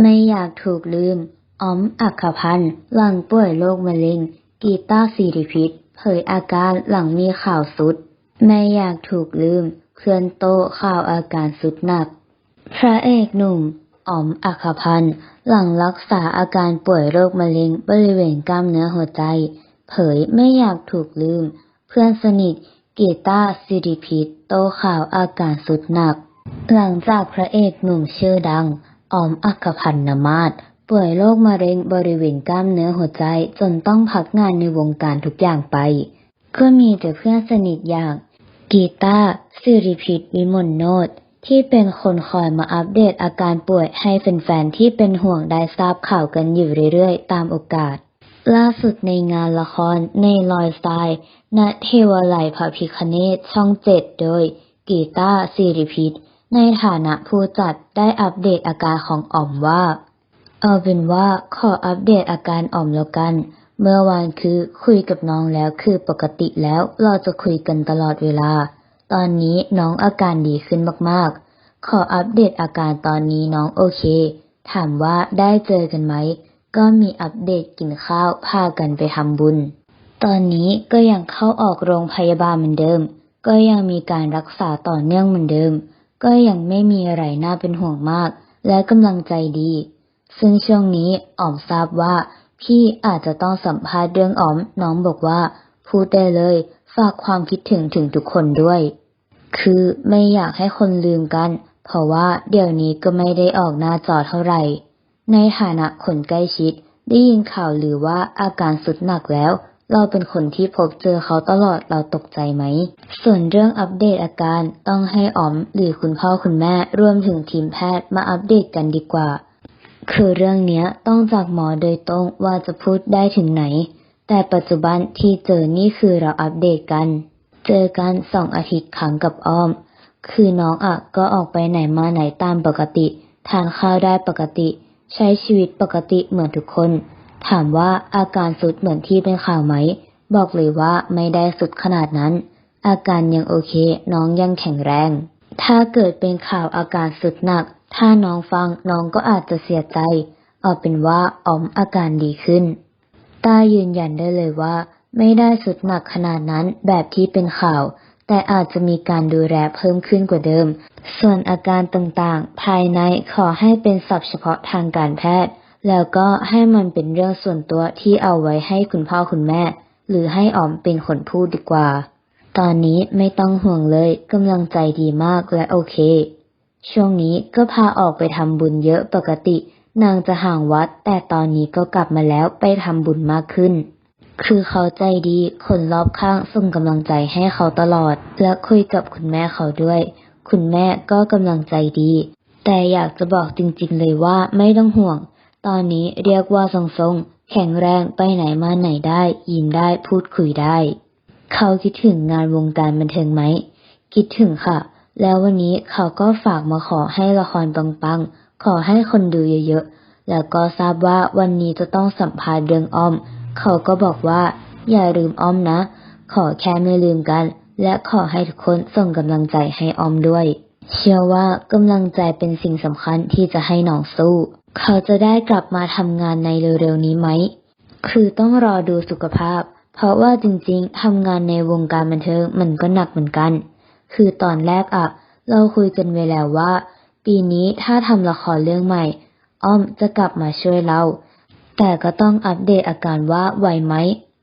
ไม่อยากถูกลืมอ๋อมอัคคพันธ์หลังป่วยโรคมะเร็ง กีตาร์ศิริพิษเผยอาการหลังมีข่าวสุด ไม่อยากถูกลืมเพื่อนโต้ข่าวอาการสุดหนัก พระเอกหนุ่มอ๋อมอัคคพันธ์หลังรักษาอาการป่วยโรคมะเร็งบริเวณกล้ามเนื้อหัวใจ เผยไม่อยากถูกลืม เพื่อนสนิทกีตาร์ศิริพิษโต้ข่าวอาการสุดหนัก หลังจากพระเอกหนุ่มชื่อดัง ออมอัคคพันธ์นมาศป่วยโรคมะเร็งบริเวณกล้ามเนื้อหัวใจจนต้องพักงานในวงการทุกอย่างไป ก็มีแต่เพื่อนสนิทอย่าง กีตาสิริพิษวิมลโนตที่เป็นคนคอยมาอัปเดตอาการป่วยให้แฟนๆที่เป็นห่วงได้ทราบข่าวกันอยู่เรื่อยๆ ตามโอกาส ล่าสุดในงานละครในลอยทรายณเทวาลัยพระพิคเนศช่องเจ็ดโดย กีตาสิริพิษ ในฐานะผู้จัดได้อัปเดตอาการของอ๋อมว่า เอาเป็นว่าขออัปเดตอาการอ๋อมแล้วกัน เมื่อวานคือคุยกับน้องแล้วคือปกติแล้วเราจะคุยกันตลอดเวลา ตอนนี้น้องอาการดีขึ้นมากๆ ขออัปเดตอาการตอนนี้น้องโอเค ถามว่าได้เจอกันไหม ก็มีอัปเดตกินข้าวพากันไปทำบุญ ตอนนี้ก็ยังเข้าออกโรงพยาบาลเหมือนเดิม ก็ยังมีการรักษาต่อเนื่องเหมือนเดิม ก็ยังไม่มีอะไรน่าเป็นห่วงมาก และกำลังใจดี ซึ่งช่วงนี้อ๋อมทราบว่าพี่อาจจะต้องสัมภาษณ์เรื่องอ๋อมน้องบอกว่า พูดได้เลยฝากความคิดถึงถึงทุกคนด้วย คือไม่อยากให้คนลืมกัน เพราะว่าเดี๋ยวนี้ก็ไม่ได้ออกหน้าจอเท่าไหร่ ในฐานะคนใกล้ชิด ได้ยินข่าวหรือว่าอาการสุดหนักแล้ว เราเป็นคนที่พบเจอเขาตลอดเราตกใจไหม ส่วนเรื่องอัปเดตอาการต้องให้อ๋อมหรือคุณพ่อคุณแม่รวมถึงทีมแพทย์มาอัปเดตกันดีกว่า คือเรื่องนี้ต้องจากหมอโดยตรงว่าจะพูดได้ถึงไหน แต่ปัจจุบันที่เจอนี่คือเราอัปเดตกัน เจอกันสองอาทิตย์ครั้งกับอ้อม คือน้องอะก็ออกไปไหนมาไหนตามปกติ ทานข้าวได้ปกติ ใช้ชีวิตปกติเหมือนทุกคน ถามว่าอาการสุดเหมือนที่เป็นข่าวไหม บอกเลยว่าไม่ได้สุดขนาดนั้น อาการยังโอเค น้องยังแข็งแรง ถ้าเกิดเป็นข่าวอาการสุดหนัก ถ้าน้องฟังน้องก็อาจจะเสียใจ เอาเป็นว่าอ๋อมอาการดีขึ้นต้ายืนยันได้เลยว่า ไม่ได้สุดหนักขนาดนั้นแบบที่เป็นข่าว แต่อาจจะมีการดูแลเพิ่มขึ้นกว่าเดิม ส่วนอาการต่างๆ ภายในขอให้เป็นศัพท์เฉพาะทางการแพทย์ แล้วก็ให้มันเป็นเรื่องส่วนตัวที่เอาไว้ให้คุณพ่อคุณแม่ หรือให้ออมเป็นคนพูดดีกว่า ตอนนี้ไม่ต้องห่วงเลยกำลังใจดีมากและโอเค ช่วงนี้ก็พาออกไปทำบุญเยอะปกติ นางจะห่างวัด แต่ตอนนี้ก็กลับมาแล้วไปทำบุญมากขึ้น คือเขาใจดีคนรอบข้างส่งกำลังใจให้เขาตลอด และคุยกับคุณแม่เขาด้วย คุณแม่ก็กำลังใจดี แต่อยากจะบอกจริง ๆ เลยว่าไม่ต้องห่วง ตอนนี้เรียกว่าทรงๆ แข็งแรงไปไหนมาไหนได้ ยิ้มได้พูดคุยได้ เขาคิดถึงงานวงการบันเทิงไหม คิดถึงค่ะ แล้ววันนี้เขาก็ฝากมาขอให้ละครปังๆ ขอให้คนดูเยอะๆ แล้วก็ทราบว่าวันนี้จะต้องสัมภาษณ์เรื่องอ้อม เขาก็บอกว่า อย่าลืมอ้อมนะ ขอแค่ไม่ลืมกัน และขอให้ทุกคนส่งกำลังใจให้อ้อมด้วย เชื่อว่ากำลังใจเป็นสิ่งสำคัญที่จะให้น้องสู้ เขาจะได้กลับมาทำงานในเร็วๆนี้ไหม คือต้องรอดูสุขภาพ เพราะว่าจริงๆทำงานในวงการบันเทิงมันก็หนักเหมือนกัน คือตอนแรกอะเราคุยกันไว้แล้วว่า ปีนี้ถ้าทำละครเรื่องใหม่ อ้อมจะกลับมาช่วยเรา แต่ก็ต้องอัปเดตอาการว่าไหวไหม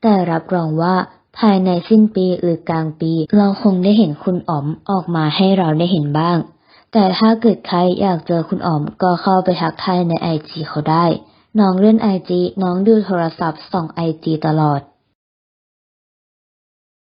แต่รับรองว่าภายในสิ้นปีหรือกลางปี เราคงได้เห็นคุณอ๋อมออกมาให้เราได้เห็นบ้าง แต่ถ้าเกิดใครอยากเจอคุณอ๋อมก็เข้าไปทักทายในไอจีเขาได้ น้องเล่นไอจีน้องดูโทรศัพท์ส่องไอจีตลอด